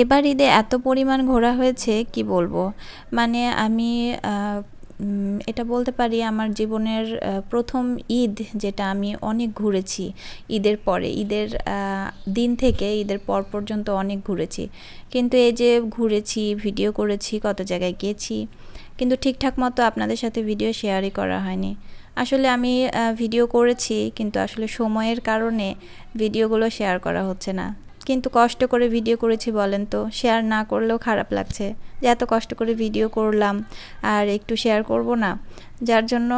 এবার ঈদে এত পরিমাণ ঘোরা হয়েছে, কি বলব? মানে আমি এটা বলতে পারি আমার জীবনের প্রথম ঈদ যেটা আমি অনেক ঘুরেছি ঈদের পরে। ঈদের দিন থেকে ঈদের পর পর্যন্ত অনেক ঘুরেছি। কিন্তু এই যে ঘুরেছি, ভিডিও করেছি, কত জায়গায় গেছি, কিন্তু ঠিকঠাক মতো আপনাদের সাথে ভিডিও শেয়ারই করা হয়নি। আসলে আমি ভিডিও করেছি, কিন্তু আসলে সময়ের কারণে ভিডিওগুলো শেয়ার করা হচ্ছে না। কিন্তু কষ্ট করে ভিডিও করেছি বলেন তো। শেয়ার না করলেও খারাপ লাগছে। যে এত কষ্ট করে ভিডিও করলাম, আর একটু শেয়ার করব না। যার জন্য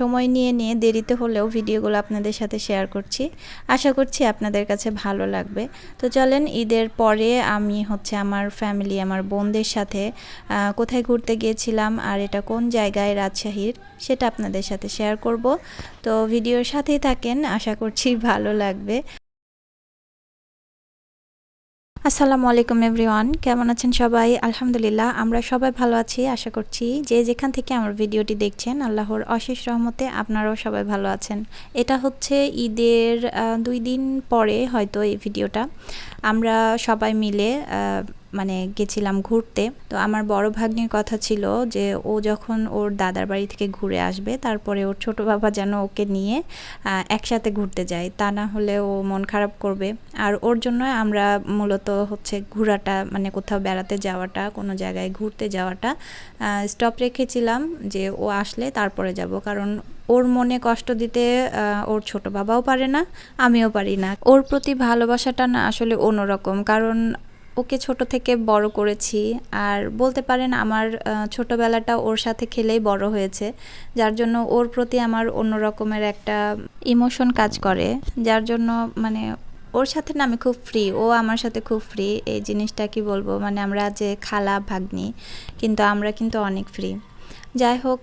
সময় নিয়ে নিয়ে দেরিতে হলেও ভিডিওগুলো আপনাদের সাথে শেয়ার করছি। আশা করছি আপনাদের কাছে ভালো লাগবে। তো চলেন, ঈদের পরে আমি হচ্ছে আমার ফ্যামিলি আমার বোনদের সাথে কোথায় ঘুরতে গিয়েছিলাম আর এটা কোন জায়গায় রাজশাহীর সেটা আপনাদের সাথে শেয়ার করব। তো ভিডিওর সাথেই থাকেন, আশা করছি ভালো লাগবে। আসসালামু আলাইকুম এভরিওয়ান, কেমন আছেন সবাই? আলহামদুলিল্লাহ, আমরা সবাই ভালো আছি, আশা করছি যে যেখান থেকে আমার ভিডিওটি দেখছেন, আল্লাহর অশেষ রহমতে আপনারাও সবাই ভালো আছেন। এটা হচ্ছে ঈদের দুই দিন পরে হয়তো এই ভিডিওটা। আমরা সবাই মিলে মানে গেছিলাম ঘুরতে, তো আমার বড় ভাগ্নির কথা ছিল যে ও যখন ওর দাদার বাড়ি থেকে ঘুরে আসবে, তারপরে ওর ছোট বাবা যেন ওকে নিয়ে একসাথে ঘুরতে যায়। তা না হলে ও মন খারাপ করবে। আর ওর জন্য আমরা মূলত হচ্ছে ঘোরাটা মানে কোথাও বেড়াতে যাওয়াটা, কোনো জায়গায় ঘুরতে যাওয়াটা স্টপ রেখেছিলাম যে ও আসলে তারপরে যাব। কারণ ওর মনে কষ্ট দিতে ওর ছোট বাবাও পারে না, আমিও পারি না। ওর প্রতি ভালোবাসাটা না আসলে অন্যরকম। কারণ ওকে ছোট থেকে বড় করেছি। আর বলতে পারেন আমার ছোটোবেলাটা ওর সাথে খেলেই বড় হয়েছে, যার জন্য ওর প্রতি আমার অন্য রকমের একটা ইমোশন কাজ করে। যার জন্য মানে ওর সাথে না আমি খুব ফ্রি ও আমার সাথে খুব ফ্রি এই জিনিসটা কি বলব? মানে আমরা যে খালা ভাগ্নি, কিন্তু আমরা কিন্তু অনেক ফ্রি যাই হোক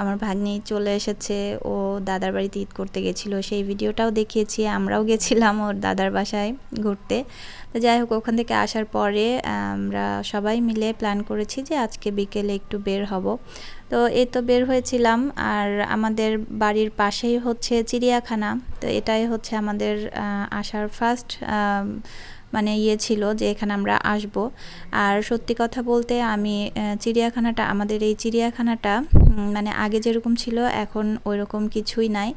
আমার ভাগ্নি চলে এসেছে। ও দাদার বাড়িতে ঈদ করতে গেছিল। সেই ভিডিওটাও দেখিয়েছি, আমরাও গেছিলাম ওর দাদার বাসায় ঘুরতে। তো যাই হোক, ওখান থেকে আসার পরে আমরা সবাই মিলে প্ল্যান করেছি যে আজকে বিকেলে একটু বের হব। তো এই তো বের হয়েছিলাম। আর আমাদের বাড়ির পাশেই হচ্ছে চিড়িয়াখানা। তো এটাই হচ্ছে আমাদের আসার ফার্স্ট মানে ইয়ে ছিল যে এখানে আমরা আসব। আর সত্যি কথা বলতে আমি চিড়িয়াখানাটা, আমাদের এই চিড়িয়াখানাটা মানে আগে যেরকম ছিল, এখন ওই রকম কিছুই নাই।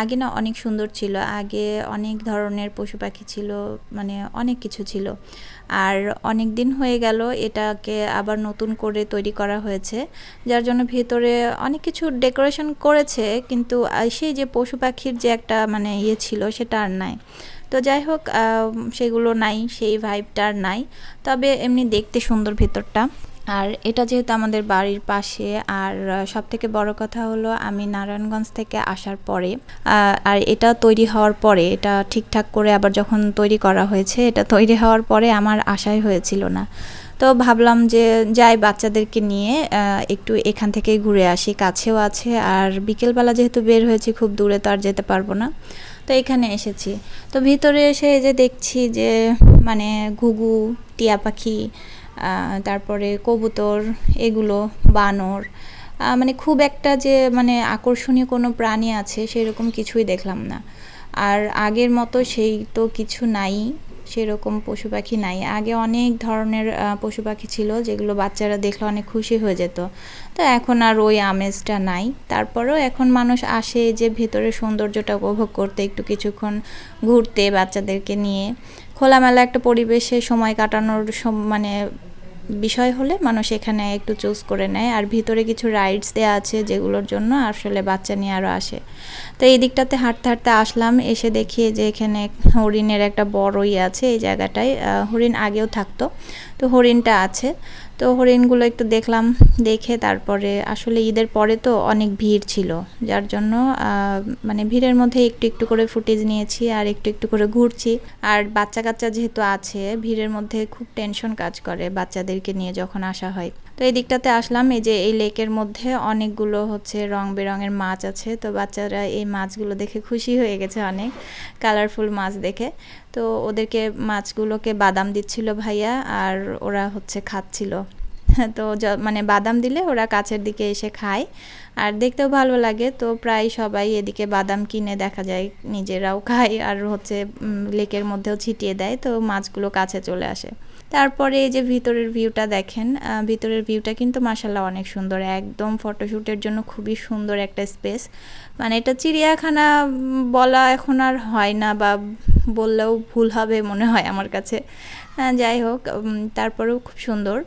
আগে না অনেক সুন্দর ছিল, আগে অনেক ধরনের পশু পাখি ছিল মানে অনেক কিছু ছিল। আর অনেক দিন হয়ে গেল, এটাকে আবার নতুন করে তৈরি করা হয়েছে, যার জন্য ভিতরে অনেক কিছু ডেকোরেশন করেছে, কিন্তু সেই যে পশু পাখির যে একটা মানে ইয়ে ছিল, সেটা আর নাই। তো যাই হোক সেগুলো নাই, সেই ভাইবটা আর নাই। তবে এমনি দেখতে সুন্দর ভেতরটা। আর এটা যেহেতু আমাদের বাড়ির পাশে, আর সব থেকে বড় কথা হলো আমি নারায়ণগঞ্জ থেকে আসার পরে আর এটা তৈরি হওয়ার পরে, এটা ঠিকঠাক করে আবার যখন তৈরি করা হয়েছে, এটা তৈরি হওয়ার পরে আমার আশাই হয়েছিল না। তো ভাবলাম যে যাই বাচ্চাদেরকে নিয়ে একটু এখান থেকেই ঘুরে আসি। কাছেও আছে আর বিকেলবেলা যেহেতু বের হয়েছি খুব দূরে তো আর যেতে পারব না। তো এখানে এসেছি। তো ভিতরে এসে এই যে দেখছি যে মানে ঘুঘু, টিয়া পাখি তারপরে কবুতর, এগুলো, বানর মানে খুব একটা যে মানে আকর্ষণীয় কোনো প্রাণী আছে সেরকম কিছুই দেখলাম না। আর আগের মতো সেই তো কিছু নাই। সেরকম পশু পাখি নাই। আগে অনেক ধরনের পশু পাখি ছিল যেগুলো বাচ্চারা দেখলে অনেক খুশি হয়ে যেত। তো এখন আর ওই আমেজটা নাই। তারপরেও এখন মানুষ আসে যে ভেতরে সৌন্দর্যটা উপভোগ করতে একটু কিছুক্ষণ ঘুরতে বাচ্চাদেরকে নিয়ে। খোলামেলা একটা পরিবেশে সময় কাটানোর মানে বিষয় হলে মানুষ এখানে একটু চুজ করে নেয়। আর ভিতরে কিছু রাইডস দেওয়া আছে যেগুলোর জন্য আসলে বাচ্চা নিয়ে আরও আসে। তো এই দিকটাতে হাঁটতে হাঁটতে আসলাম, এসে দেখি যে এখানে হরিণের একটা বড়ই ইয়ে আছে এই জায়গাটায়। হরিণ আগেও থাকতো। তো হরিণটা আছে। তো হরিণগুলো একটু দেখলাম, দেখে তারপরে আসলে ঈদের পরে তো অনেক ভিড় ছিল। যার জন্য মানে ভিড়ের মধ্যে একটু একটু করে ফুটেজ নিয়েছি আর একটু একটু করে ঘুরছি। আর বাচ্চা কাচ্চা যেহেতু আছে, ভিড়ের মধ্যে খুব টেনশন কাজ করে বাচ্চাদেরকে নিয়ে যখন আসা হয়। তো এই দিকটাতে আসলাম, এই যে এই লেকের মধ্যে অনেকগুলো হচ্ছে রং বেরঙের মাছ আছে। তো বাচ্চারা এই মাছগুলো দেখে খুশি হয়ে গেছে অনেক। কালারফুল মাছ দেখে। তো ওদেরকে মাছগুলোকে বাদাম দিচ্ছিল ভাইয়া আর ওরা হচ্ছে খাচ্ছিল। তো মানে বাদাম দিলে ওরা কাছের দিকে এসে খায়। আর দেখতেও ভালো লাগে, তো প্রায় সবাই এদিকে বাদাম কিনে দেখা যায়, নিজেরাও খায় আর হচ্ছে লেকের মধ্যেও ছিটিয়ে দেয়, তো মাছগুলো কাছে চলে আসে। তারপরে এই যে ভিতরের ভিউটা দেখেন ভিতরের ভিউটা কিন্তু মাসাল্লাহ অনেক সুন্দর, একদম ফটোশ্যুটের জন্য খুবই সুন্দর একটা স্পেস। মানে এটা চিড়িয়াখানা বলা এখন আর হয় না বা বললেও ভুল হবে মনে হয় আমার কাছে। যাই হোক তারপরেও খুব সুন্দর।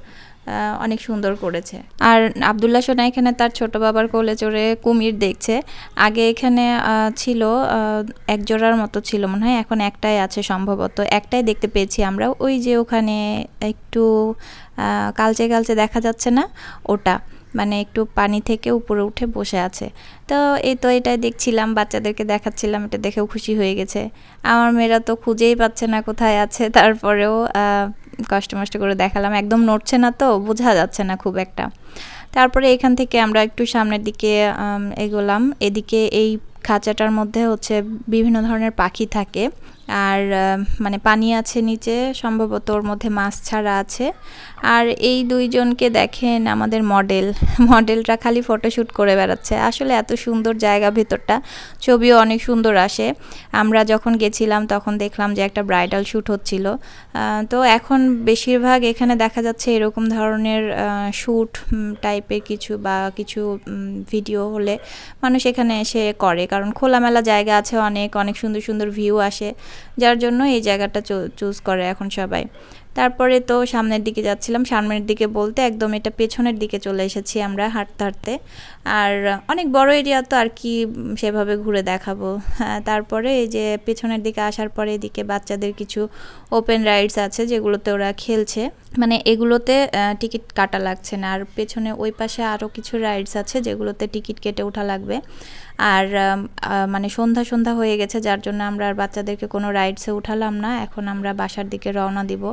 অনেক সুন্দর করেছে। আর আবদুল্লাহ সোনা এখানে তার ছোট বাবার কোলে চড়ে কুমির দেখছে। আগে এখানে ছিল এক জোড়ার মতো ছিল মনে হয়, এখন একটাই আছে সম্ভবত। একটাই দেখতে পেয়েছি আমরা, ওই যে ওখানে একটু কালচে কালচে দেখা যাচ্ছে না, ওটা। মানে একটু পানি থেকে উপরে উঠে বসে আছে। তো এই তো এটাই দেখছিলাম, বাচ্চাদেরকে দেখাচ্ছিলাম, এটা দেখেও খুশি হয়ে গেছে। আমার মেয়েরা তো খুঁজেই পাচ্ছে না কোথায় আছে, তারপরেও কষ্ট মষ্ট করে দেখালাম, একদম নড়ছে না তো, বোঝা যাচ্ছে না খুব একটা। তারপরে এখান থেকে আমরা একটু সামনের দিকে এগোলাম। এদিকে এই খাঁচাটার মধ্যে হচ্ছে বিভিন্ন ধরনের পাখি থাকে। আর মানে পানি আছে নিচে, সম্ভবত ওর মধ্যে মাছ ছাড়া আছে। আর এই দুইজনকে দেখেন আমাদের মডেল। মডেলটা খালি ফটোশ্যুট করে বেড়াচ্ছে। আসলে এত সুন্দর জায়গা ভেতরটা। ছবিও অনেক সুন্দর আসে। আমরা যখন গেছিলাম তখন দেখলাম যে একটা ব্রাইডাল শ্যুট হচ্ছিল। তো এখন বেশিরভাগ এখানে দেখা যাচ্ছে এরকম ধরনের শ্যুট টাইপের কিছু বা কিছু ভিডিও হলে মানুষ এখানে এসে করে। কারণ খোলামেলা জায়গা আছে, অনেক অনেক সুন্দর সুন্দর ভিউ আসে। যার জন্য এই জায়গাটা চুজ করে এখন সবাই। তারপরে তো সামনের দিকে যাচ্ছিলাম। সামনের দিকে বলতে একদম এটা পেছনের দিকে চলে এসেছি আমরা হাঁটতে হাঁটতে। আর অনেক বড় এরিয়া তো আর কি সেভাবে ঘুরে দেখাবো। হ্যাঁ তারপরে এই যে পেছনের দিকে আসার পরে এদিকে বাচ্চাদের কিছু ওপেন রাইডস আছে যেগুলোতে ওরা খেলছে। মানে এগুলোতে টিকিট কাটা লাগছে না। আর পেছনে ওই পাশে আরও কিছু রাইডস আছে যেগুলোতে টিকিট কেটে ওঠা লাগবে। আর মানে সন্ধ্যা সন্ধ্যা হয়ে গেছে, যার জন্য আমরা আর বাচ্চাদেরকে কোনো রাইডসে উঠালাম না। এখন আমরা বাসার দিকে রওনা দিব।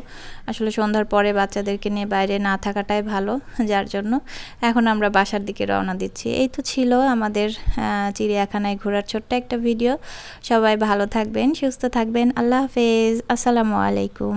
আসলে সন্ধ্যার পরে বাচ্চাদেরকে নিয়ে বাইরে না থাকাটাই ভালো, যার জন্য এখন আমরা বাসার দিকে রওনা দিচ্ছি। এই তো ছিল আমাদের চিড়িয়াখানায় ঘোরার ছোট্ট একটা ভিডিও। সবাই ভালো থাকবেন, সুস্থ থাকবেন। আল্লাহ হাফেজ। আসসালামু আলাইকুম।